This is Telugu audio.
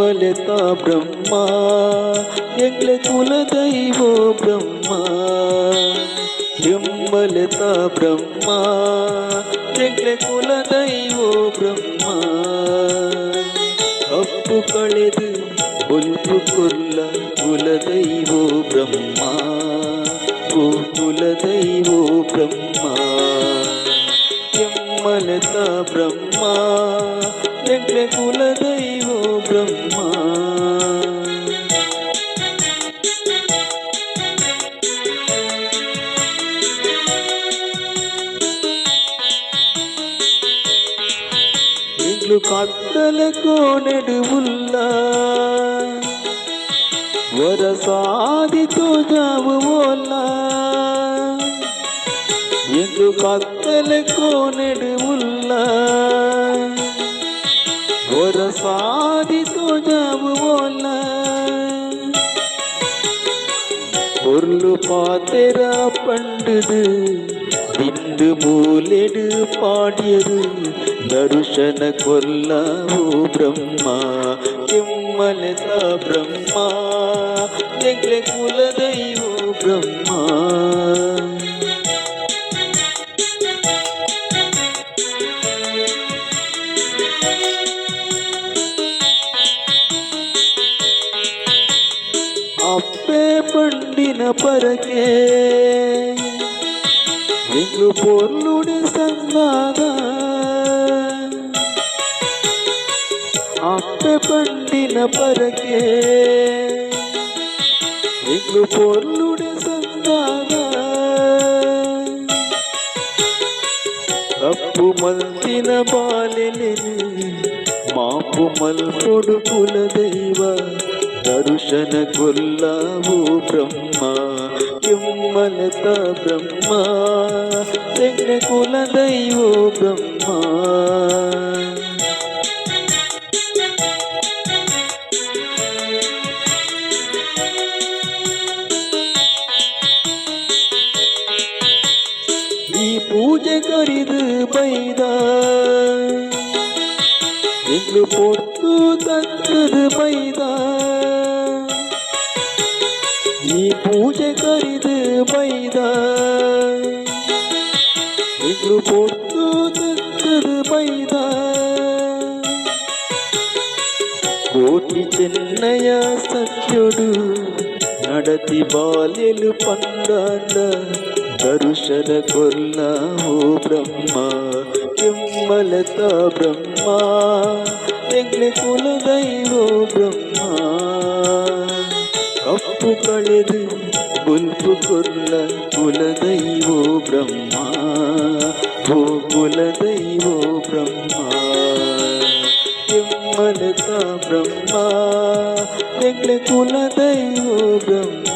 ಹಿಮ್ಮಲೆತ ಬ್ರಹ್ಮ ಎಂಗ್ಲೆ ಕುಲದೈವೋ ಬ್ರಹ್ಮ ಹಿಮ್ಮಲೆತ ಬ್ರಹ್ಮ ಎಂಗ್ಲೆ ಕುಲದೈವೋ ಬ್ರಹ್ಮ ಅಪ್ಪು ಕಳೆದು ಒಲ್ಪು ಕೊಲ್ಲ ಕುಲದೈವೋ ಬ್ರಹ್ಮ ಓ ಕುಲದೈವೋ ಬ್ರಹ್ಮ ఎమ్మలత బ్రహ్మ యజ్ఞ కులదైవో బ్రహ్మ. ఇల్లు కట్టలకు నెడువుల్ల వరసాదితో எங்கு பத்தலுக்கும் நெடுவுள்ள ஒரு சாதி துஜவு போல பொருள் பாத்திர பண்டுது திண்டு மூலெடு பாடியது தருஷன கொல்லவோ பிரம்மா கிம்மலதா பிரம்மா எங்கள் குலதெய்வோ பிரம்மா. ಅಪ್ಪೆ ಪಂಡಿನ ಪರಕೆ ಎಂಗ್ಲು ಪೊರ್ಲುಡಿ ಸಂಗಾದ ಅಪ್ಪೆ ಪಂಡಿನ ಪರಕೆ ಎಂಗ್ಲು ಪೊರ್ಲುಡಿ ಸಂಗಾದ ತಪ್ಪು ಮಲ್ತಿನ ಬಾಲಿಲಿ ಮಾಪು ಮಲ್ಪೊಡು ಕುಲ ದೈವ ದರ್ಶನ ಕೊಲ್ಲಾವು ಬ್ರಹ್ಮ ಕೆಮ್ಮಲತ ಬ್ರಹ್ಮ ತೆಗ್ನ ಕುಲ ದೈವೋ ಬ್ರಹ್ಮ ಈ ಪೂಜೆ ಕರಿದು ಬೈದ என்று போட்டு தந்தது மைதா நீ பூஜை கரிது மைதா என்று போட்டு தந்தது மைதா కోటి చెన్నయ సత్యుడు నడతి బాల్యలు పండాల కరుషర కొల్లా ఓ బ్రహ్మ కిమ్మలత బ్రహ్మ కుల దైవో బ్రహ్మ ಕಪ್ಪು ಕಳೆದು ಗುಲ್ಪು ಕೊಲ್ಲ ಕುಲದೈವೋ ಬ್ರಹ್ಮ ಓ ಕುಲದೈವೋ ಬ್ರಹ್ಮ ಕೆಮ್ಮಲತ ಬ್ರಹ್ಮ ಎಗ್ಲೆ ಕುಲದೈವೋ ಬ್ರಹ್ಮ